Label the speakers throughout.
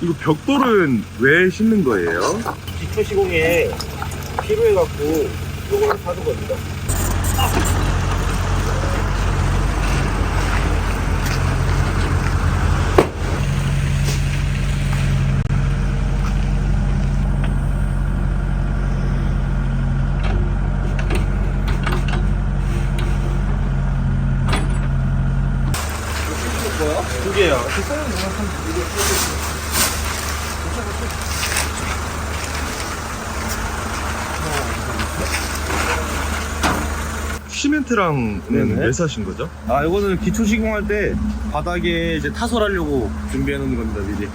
Speaker 1: 이거 벽돌은 왜 심는 거예요?
Speaker 2: 기초 시공에 필요해갖고 이걸 사는 겁니다. 아! 두 개야.
Speaker 1: 시멘트랑은
Speaker 2: 네네.
Speaker 1: 왜 사신 거죠?
Speaker 2: 아, 이거는 기초 시공할 때 바닥에 이제 타설하려고 준비해 놓는 겁니다, 미리.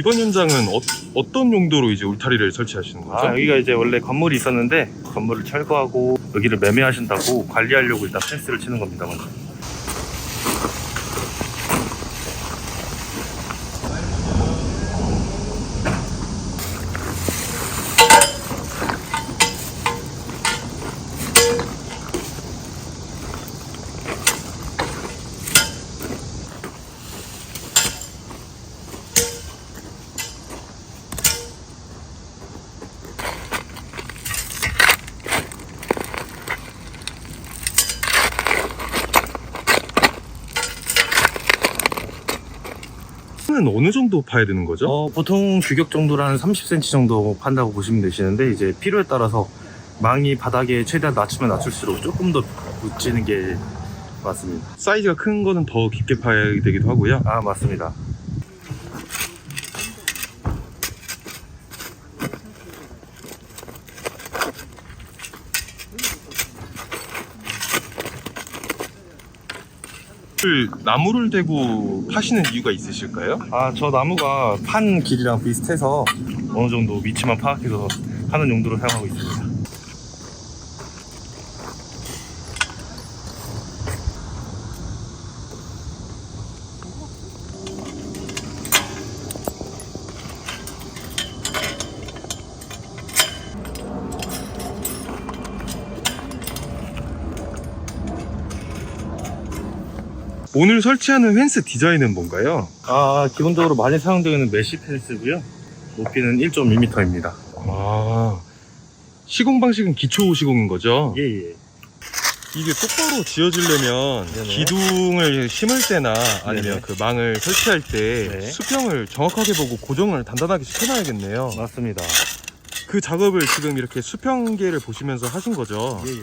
Speaker 1: 이번 현장은 어, 떤 용도로 이제 울타리를 설치하시는 거죠?
Speaker 2: 아, 여기가 이제 원래 건물이 있었는데 건물을 철거하고 여기를 매매하신다고 관리하려고 일단 펜스를 치는 겁니다, 먼저.
Speaker 1: 는 어느 정도 파야 되는 거죠?
Speaker 2: 어, 보통 규격 정도로 한 30cm 정도 판다고 보시면 되시는데 이제 필요에 따라서 망이 바닥에 최대한 낮추면 낮출수록 조금 더 붙이는 게 맞습니다.
Speaker 1: 사이즈가 큰 거는 더 깊게 파야 되기도 하고요.
Speaker 2: 아, 맞습니다.
Speaker 1: 그 나무를 대고 파시는 이유가 있으실까요?
Speaker 2: 아, 저 나무가 판 길이랑 비슷해서 어느 정도 위치만 파악해서 하는 용도로 사용하고 있습니다.
Speaker 1: 오늘 설치하는 펜스 디자인은 뭔가요?
Speaker 2: 아, 기본적으로 많이 사용되는 메쉬 펜스고요. 높이는 1.2m입니다.
Speaker 1: 아 시공 방식은 기초 시공인 거죠?
Speaker 2: 예, 예.
Speaker 1: 이게 똑바로 지어지려면
Speaker 2: 네네.
Speaker 1: 기둥을 심을 때나 아니면
Speaker 2: 네네.
Speaker 1: 그 망을 설치할 때
Speaker 2: 네.
Speaker 1: 수평을 정확하게 보고 고정을 단단하게 시켜놔야겠네요.
Speaker 2: 맞습니다.
Speaker 1: 그 작업을 지금 이렇게 수평계를 보시면서 하신 거죠?
Speaker 2: 예, 예.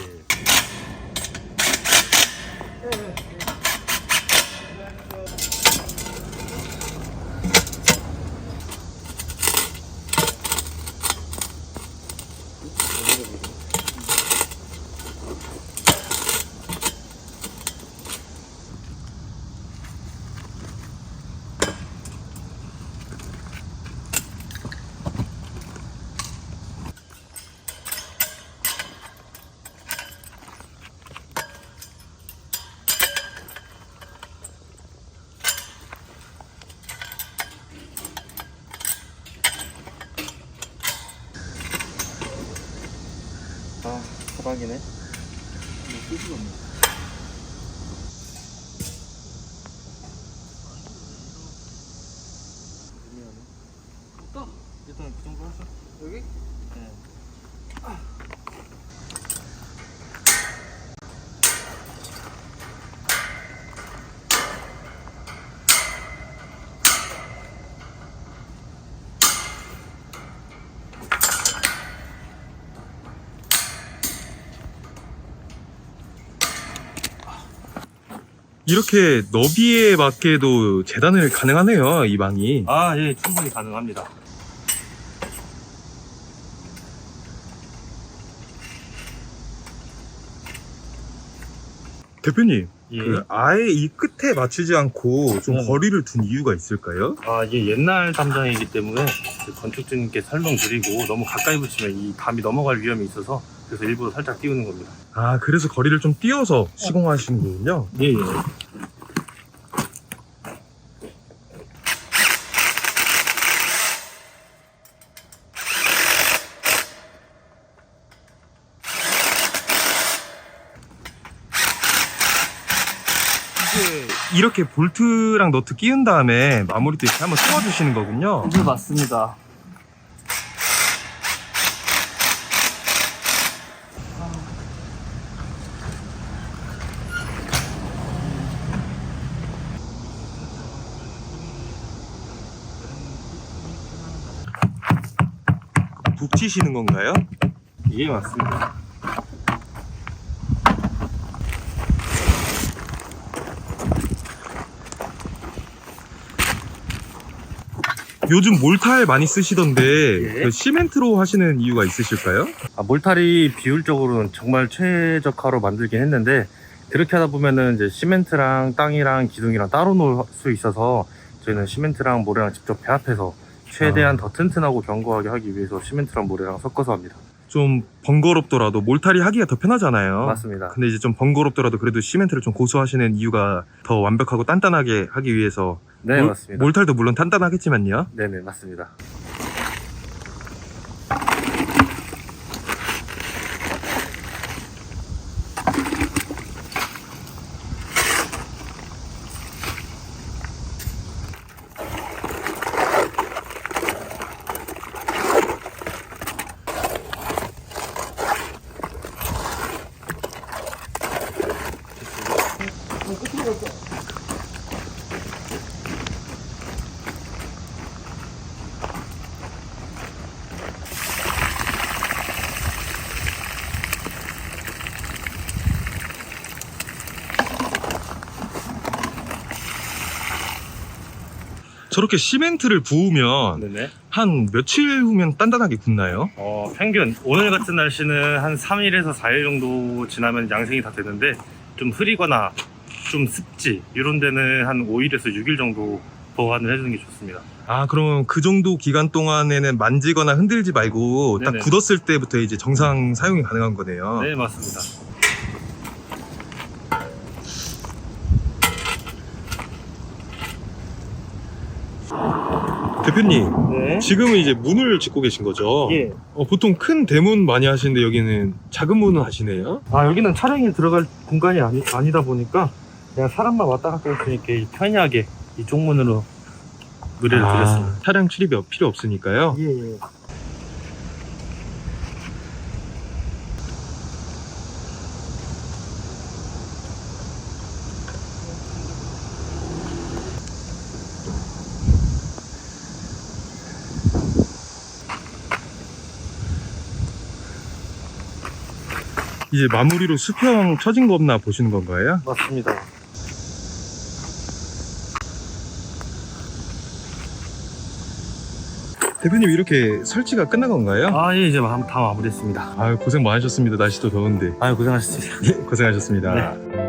Speaker 2: 아, 사박이네. 일단 그 정도 하죠. 여기? 네.
Speaker 1: 이렇게 너비에 맞게도 재단을 가능하네요, 이 망이.
Speaker 2: 아, 예, 충분히 가능합니다.
Speaker 1: 대표님,
Speaker 2: 예.
Speaker 1: 그 아예 이 끝에 맞추지 않고 좀
Speaker 2: 네.
Speaker 1: 거리를 둔 이유가 있을까요?
Speaker 2: 아, 이게 옛날 담장이기 때문에 그 건축주님께 설명드리고 너무 가까이 붙이면 이 담이 넘어갈 위험이 있어서 그래서 일부러 살짝 띄우는 겁니다.
Speaker 1: 아, 그래서 거리를 좀 띄워서 시공하시는군요.
Speaker 2: 예, 예.
Speaker 1: 이렇게 볼트랑 너트 끼운 다음에 마무리도 이렇게 한번 쏘아주시는 거군요.
Speaker 2: 네, 맞습니다.
Speaker 1: 북치시는 건가요?
Speaker 2: 예, 맞습니다.
Speaker 1: 요즘 몰탈 많이 쓰시던데
Speaker 2: 예.
Speaker 1: 그 시멘트로 하시는 이유가 있으실까요?
Speaker 2: 아, 몰탈이 비율적으로는 정말 최적화로 만들긴 했는데 그렇게 하다 보면은 이제 시멘트랑 땅이랑 기둥이랑 따로 놓을 수 있어서 저희는 시멘트랑 모래랑 직접 배합해서 최대한
Speaker 1: 아.
Speaker 2: 더 튼튼하고 견고하게 하기 위해서 시멘트랑 모래랑 섞어서 합니다.
Speaker 1: 좀 번거롭더라도 몰탈이 하기가 더 편하잖아요.
Speaker 2: 맞습니다.
Speaker 1: 근데 이제 좀 번거롭더라도 그래도 시멘트를 좀 고수하시는 이유가 더 완벽하고 단단하게 하기 위해서
Speaker 2: 네,
Speaker 1: 몰-
Speaker 2: 맞습니다.
Speaker 1: 몰탈도 물론 단단하겠지만요.
Speaker 2: 네네, 맞습니다.
Speaker 1: 저렇게 시멘트를 부으면
Speaker 2: 네네.
Speaker 1: 한 며칠 후면 단단하게 굳나요?
Speaker 2: 어, 평균 오늘 같은 날씨는 한 3일에서 4일 정도 지나면 양생이 다 되는데 좀 흐리거나 좀 습지 이런 데는 한 5일에서 6일 정도 보관을 해주는 게 좋습니다.
Speaker 1: 아, 그러면 그 정도 기간 동안에는 만지거나 흔들지 말고 딱
Speaker 2: 네네.
Speaker 1: 굳었을 때부터 이제 정상 사용이 가능한 거네요.
Speaker 2: 네, 맞습니다.
Speaker 1: 대표님,
Speaker 2: 네.
Speaker 1: 지금은 이제 문을 짓고 계신 거죠?
Speaker 2: 예.
Speaker 1: 어, 보통 큰 대문 많이 하시는데 여기는 작은 문을 하시네요?
Speaker 2: 아, 여기는 차량이 들어갈 공간이 아니, 아니다 보니까 그냥 사람만 왔다 갔다 할수 있게 편하게 이 쪽 문으로 의뢰를 드렸습니다.
Speaker 1: 아, 차량 출입이 필요 없으니까요.
Speaker 2: 예, 예.
Speaker 1: 이제 마무리로 수평 처진 거 없나 보시는 건가요?
Speaker 2: 맞습니다.
Speaker 1: 대표님 이렇게 설치가 끝난 건가요?
Speaker 2: 아, 예, 이제 다 마무리했습니다.
Speaker 1: 아 고생 많으셨습니다. 날씨도 더운데.
Speaker 2: 아유, 고생하셨습니다.
Speaker 1: 고생하셨습니다.
Speaker 2: 네.